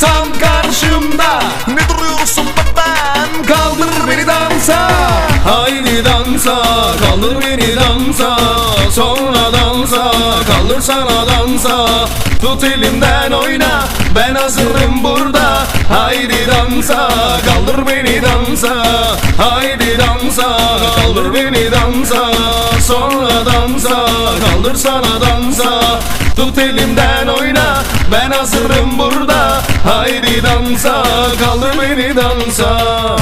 tam karşımda. Ne duruyorsun benden Kaldır beni dansa. Haydi dansa. Kaldır beni dansa. Sonra dansa. Kaldır sana dansa. Tut elimden oyna. Ben hazırım burada. Haydi dansa. Kaldır beni dansa. Haydi dansa. Kaldır beni dansa. Sonra dansa. Kaldır sana dansa. Tut elimden oyna. Ben hazırım burada dansa kaldır beni dansa